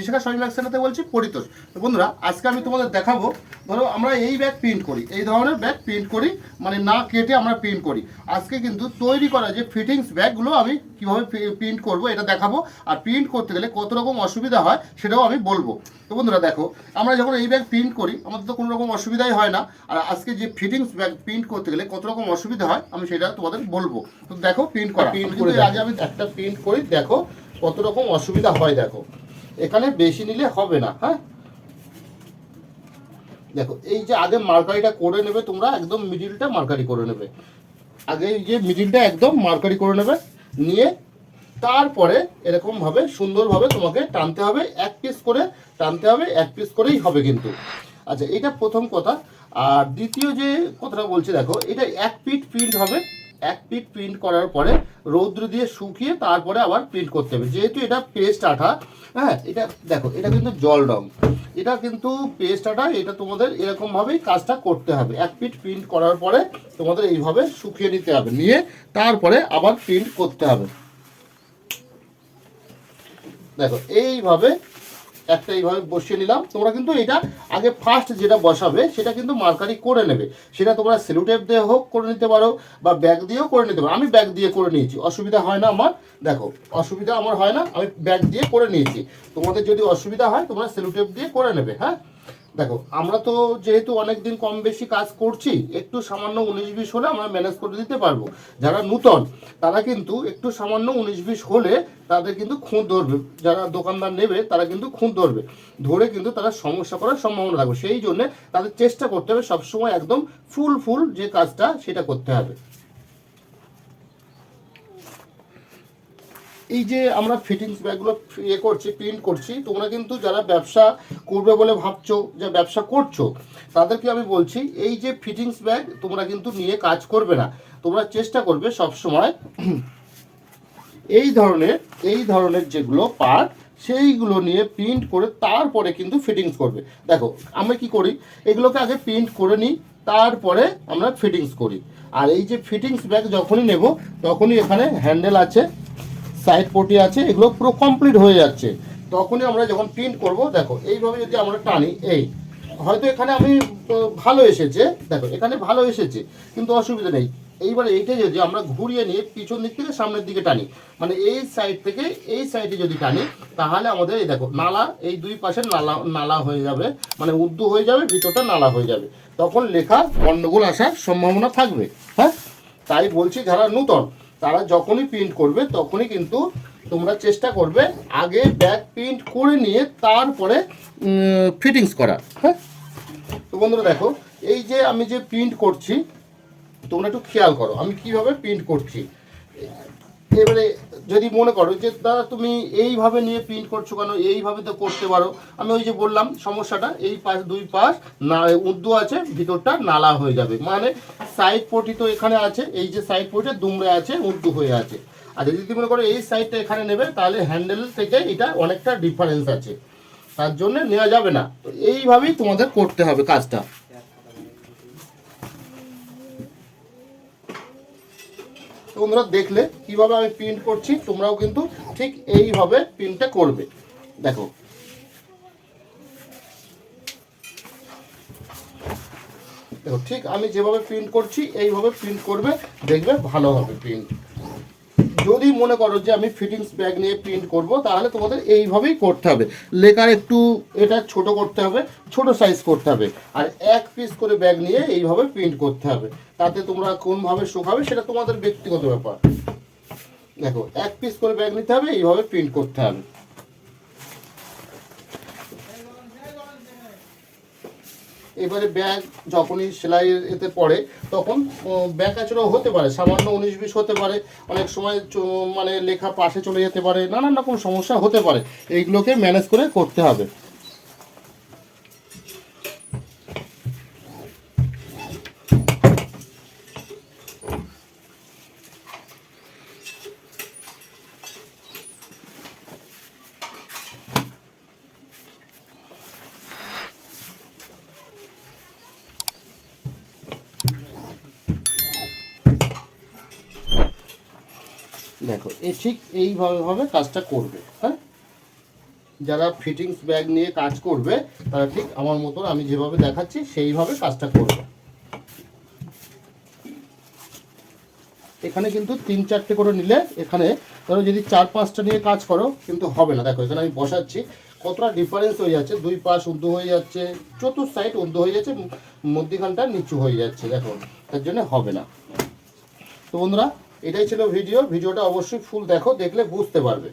বিশাখা শরীর সেনাতে বলছি পরিতোষ। তো বন্ধুরা আজকে আমি তোমাদের দেখাবো ধরো আমরা এই ব্যাগ প্রিন্ট করি এই ধরনের ব্যাগ প্রিন্ট করি মানে না কেটে আমরা প্রিন্ট করি। আজকে কিন্তু তৈরি করা যে ফিটিংস ব্যাগগুলো আমি কীভাবে প্রিন্ট করব এটা দেখাবো আর প্রিন্ট করতে গেলে কত রকম অসুবিধা হয় সেটাও আমি বলব। তো বন্ধুরা দেখো আমরা যখন এই ব্যাগ প্রিন্ট করি আমাদের তো কোনো রকম অসুবিধাই হয় না আর আজকে যে ফিটিংস ব্যাগ প্রিন্ট করতে গেলে কত রকম অসুবিধা হয় আমি সেটা তোমাদের বলব। তো দেখো প্রিন্ট করা। প্রিন্ট করে আগে আমি একটা প্রিন্ট করি দেখো কত রকম অসুবিধা হয় দেখো। এখানে বেশি নিলে হবে না হ্যাঁ? দেখো, এই যে আগে মার্কারিটা করে নেবে তোমরা, একদম মিডিলটা মার্কারি করে নেবে। আগে যে মিডিলটা একদম মার্কারি করে নেবে, নিয়ে তারপরে এরকমভাবে সুন্দরভাবে তোমাকে টানতে হবে, এক পিস করে টানতে হবে, এক পিস করেই হবে কিন্তু। আচ্ছা এটা প্রথম কথা। আর দ্বিতীয় যে কথাটা বলছি, দেখো, এটা এক পিট প্রিন্ট হবে এক পিট প্রিন্ট করার পরে রৌদ্র দিয়ে শুকিয়ে তারপরে আবার প্রিন্ট করতে হবে। যেহেতু এটা পেস্ট আঠা হ্যাঁ এটা দেখো, এটা কিন্তু জল রং। এটা কিন্তু পেস্ট আঠা, এটা তোমাদের এরকমভাবেই কাজটা করতে হবে। এক পিট প্রিন্ট করার পরে তোমাদের এইভাবে শুকিয়ে নিতে হবে। নিয়ে তারপরে আবার প্রিন্ট করতে হবে। দেখো, এইভাবে একটা এইভাবে বসিয়ে নিলাম। তোমরা কিন্তু এটা আগে ফার্স্ট যেটা বসাবে, সেটা কিন্তু মার্কারি করে নেবে। সেটা তোমরা সেলুটেপ দিয়ে হোক করে নিতে পারো বা ব্যাগ দিয়েও করে নিতে পারো। আমি ব্যাগ দিয়ে করে নিয়েছি, অসুবিধা হয় না আমার। দেখো, অসুবিধা আমার হয় না, আমি ব্যাগ দিয়ে করে নিয়েছি। তোমাদের যদি অসুবিধা হয়, তোমরা সেলুটেপ দিয়ে করে নেবে হ্যাঁ? দেখো, আমরা তো যেহেতু অনেকদিন কম বেশি কাজ করছি, একটু সামান্য উনিশ বিশ হলে আমরা ম্যানেজ করে দিতে পারব। যারা নূতন, তারা কিন্তু একটু সামান্য উনিশ বিশ হলে তাদের কিন্তু খুঁত ধরবে। যারা দোকানদার নেবে, তারা কিন্তু খুঁত ধরবে। ধরে কিন্তু তারা সমস্যা করার সম্ভাবনা থাকবে। সেই জন্যে তাদের চেষ্টা করতে হবে সবসময় একদম ফুল ফুল যে কাজটা, সেটা করতে হবে। এই যে আমরা ফিটিংস ব্যাগগুলো ইয়ে করছি প্রিন্ট করছি, তোমরা কিন্তু যারা ব্যবসা করবে বলে ভাবছ, যে ব্যবসা করছ, তাদেরকে আমি বলছি, এই যে ফিটিংস ব্যাগ তোমরা কিন্তু নিয়ে কাজ করবে না। তোমরা চেষ্টা করবে সব সময় এই ধরনের এই ধরনের যেগুলো পার্ট সেইগুলো নিয়ে প্রিন্ট করে তারপরে কিন্তু ফিটিংস করবে। দেখো, আমরা কি করি? এগুলোকে আগে প্রিন্ট করে নিই, তারপরে আমরা ফিটিংস করি। আর এই যে ফিটিংস ব্যাগ যখনই নেব, তখনই এখানে হ্যান্ডেল আছে। সাইড পটি আছে, এগুলো পুরো কমপ্লিট হয়ে যাচ্ছে। তখনই আমরা যখন প্রিন্ট করব, দেখো, এইভাবে যদি আমরা টানি, এই, হয়তো এখানে আমি ভালো এসেছে, দেখো, এখানে ভালো এসেছে, কিন্তু অসুবিধা নেই। এইবারে এইটা যদি আমরা ঘুরিয়ে নিয়ে পিছন দিক থেকে সামনের দিকে টানি মানে এই সাইড থেকে এই সাইডে যদি টানি, তাহলে আমাদের এই দেখো, নালা, এই দুই পাশে নালা নালা হয়ে যাবে মানে উর্দু হয়ে যাবে, ভিতরটা নালা হয়ে যাবে। তখন লেখা গন্ডগোল আসার সম্ভাবনা থাকবে হ্যাঁ? তাই বলছি যারা নূতন তারা যখনই প্রিন্ট করবে, তখনই কিন্তু তোমরা চেষ্টা করবে আগে ব্যাগ প্রিন্ট করে নিয়ে তারপরে ফিটিংস করা হ্যাঁ? তো বন্ধুরা দেখো, এই যে আমি যে প্রিন্ট করছি, তোমরা একটু খেয়াল করো, আমি কীভাবে প্রিন্ট করছি? এবারে যদি মনে করো যে দাদা তুমি এইভাবে নিয়ে প্রিন্ট করছ কেন? এইভাবে তো করতে পারো। আমি ওই যে বললাম, সমস্যাটা এই পাশ, দুই পাশ না, উর্দু আছে, ভিতরটা নালা হয়ে যাবে। মানে সাইড পটি তো এখানে আছে, এই যে সাইড পটি দুমড়ে আছে, উর্দু হয়ে আছে। আর যদি তুমি মনে করো এই সাইডটা এখানে নেবে, তাহলে হ্যান্ডেল থেকে এটা অনেকটা ডিফারেন্স আছে। তার জন্য নেওয়া যাবে না। এইভাবেই তোমাদের করতে হবে কাজটা। তো বন্ধুরা দেখলে কীভাবে আমি প্রিন্ট করছি, তোমরাও কিন্তু ঠিক এইভাবে প্রিন্টটা করবে। দেখো। দেখো, ঠিক আমি যেভাবে প্রিন্ট করছি, এইভাবে প্রিন্ট করবে, দেখবে ভালো হবে প্রিন্ট যদি মনে করো যে আমি ফিটিংস ব্যাগ নিয়ে প্রিন্ট করব, তাহলে তোমাদের এইভাবেই করতে হবে। লেখার একটু এটা ছোট করতে হবে, ছোট সাইজ করতে হবে। আর এক পিস করে ব্যাগ নিয়ে এইভাবে প্রিন্ট করতে হবে। তাতে তোমরা কোনভাবে শুকাবে সেটা তোমাদের ব্যক্তিগত ব্যাপার। দেখো, এক পিস করে ব্যাগ নিতে হবে, এইভাবে প্রিন্ট করতে হবে। এবারে ব্যাগ যখনই সেলাই এতে পড়ে, তখন ব্যাগ আচড়াও হতে পারে, সামান্য উনিশ বিশ হতে পারে, অনেক সময় মানে লেখা পাশে চলে যেতে পারে, নানান রকম সমস্যা হতে পারে। এইগুলোকে ম্যানেজ করে করতে হবে। দেখো, এ ঠিক এইভাবে ভাবে কাজটা করবে হ্যাঁ? যারা ফিটিংস ব্যাগ নিয়ে কাজ করবে, তারা ঠিক আমার মতন আমি যেভাবে দেখাচ্ছি, সেইভাবে কাজটা করবে। এখানে কিন্তু তিন চারটে করে নিলে, এখানে ধরো যদি চার পাঁচটা নিয়ে কাজ করো, কিন্তু হবে না। দেখো, এখানে আমি বসাচ্ছি, কতটা ডিফারেন্স হয়ে যাচ্ছে, দুই পাশ উর্দু হয়ে যাচ্ছে চতুর সাইড উর্দু হয়ে যাচ্ছে মধ্যিখানটা নিচু হয়ে যাচ্ছে, দেখো, তার জন্য হবে না। তো বন্ধুরা এটাই ছিল ভিডিও ভিডিওটা অবশ্যই ফুল দেখো দেখলে বুঝতে পারবে।